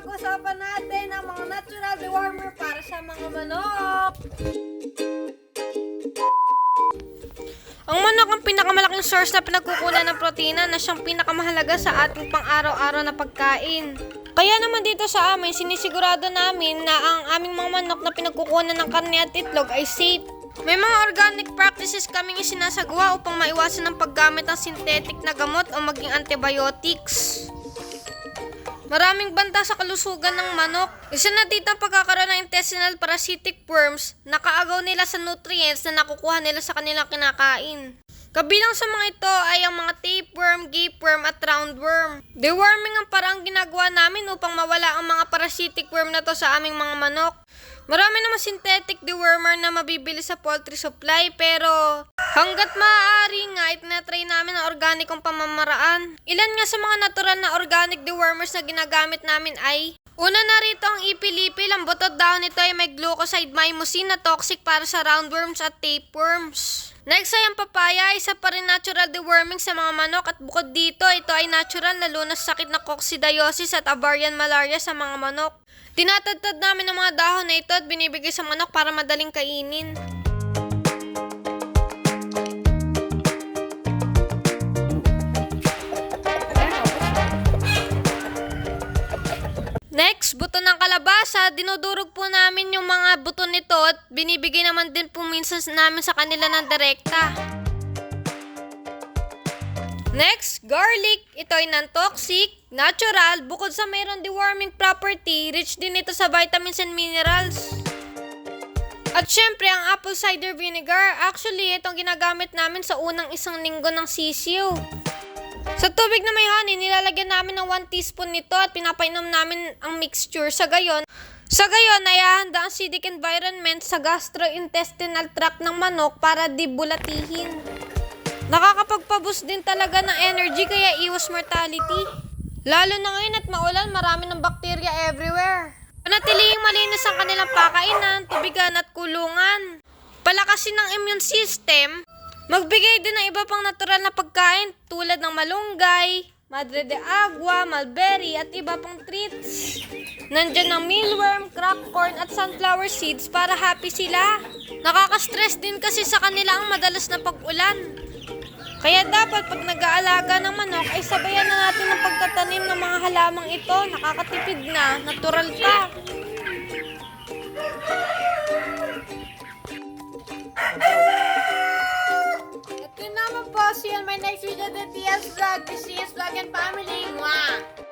pag-usapan natin ang mga natural dewormer para sa mga manok. Ang manok ang pinakamalaking source na pinagkukunan ng protina na siyang pinakamahalaga sa ating pang-araw-araw na pagkain. Kaya naman dito sa amin, sinisigurado namin na ang aming mga manok na pinagkukunan ng karne at itlog ay safe. May mga organic practices kaming isinasagawa upang maiwasan ang paggamit ng synthetic na gamot o maging antibiotics. Maraming banta sa kalusugan ng manok. Isa na dito ang pagkakaroon ng intestinal parasitic worms na kaagaw nila sa nutrients na nakukuha nila sa kanilang kinakain. Kabilang sa mga ito ay ang mga tapeworm, gapeworm at roundworm. Deworming ang parang ginagawa namin upang mawala ang mga parasitic worm na to sa aming mga manok. Marami naman synthetic dewormer na mabibili sa poultry supply pero hanggat maaari nga itinatry namin ang organikong pamamaraan. Ilan nga sa mga natural na organic dewormers na ginagamit namin ay Una na rito ang ipilipil. Ang butot daw nito ay may glucoside mimosine na toxic para sa roundworms at tapeworms. Next ay ang papaya, isa pa rin natural deworming sa mga manok at bukod dito, ito ay natural na lunas sakit na coccidiosis at Avarian malaria sa mga manok. Tinatadtad namin ang mga dahon na ito at binibigay sa manok para madaling kainin. Next, buto ng kalabasa. Dinudurog po namin yung mga buto nito at binibigay naman din po minsan namin sa kanila ng direkta. Next, garlic. Ito ay non-toxic, natural, bukod sa mayroon deworming property, rich din ito sa vitamins and minerals. At syempre, ang apple cider vinegar. Actually, itong ginagamit namin sa unang isang linggo ng sisiw. Sa tubig na may honey, nilalagyan namin ng 1 teaspoon nito at pinapainom namin ang mixture. Sa gayon, sa gayon, nayahanda ang acidic environment sa gastrointestinal tract ng manok para dibulatihin. Nakakapagpaboost din talaga ng energy kaya iwas mortality. Lalo na ngayon at maulan, marami ng bakterya everywhere. Panatilihing malinis ang kanilang pakainan, tubigan at kulungan. Palakasin ng immune system, Magbigay din ng iba pang natural na pagkain tulad ng malunggay, madre de agua, mulberry at iba pang treats. Nandiyan ang mealworm, crack corn at sunflower seeds para happy sila. Nakaka-stress din kasi sa kanila ang madalas na pag-ulan. Kaya dapat pag nag-aalaga ng manok ay sabayan na natin ang pagtatanim ng mga halamang ito. Nakakatipid na, natural pa. The TS Vlog. Is Vlog and Family. Mwah!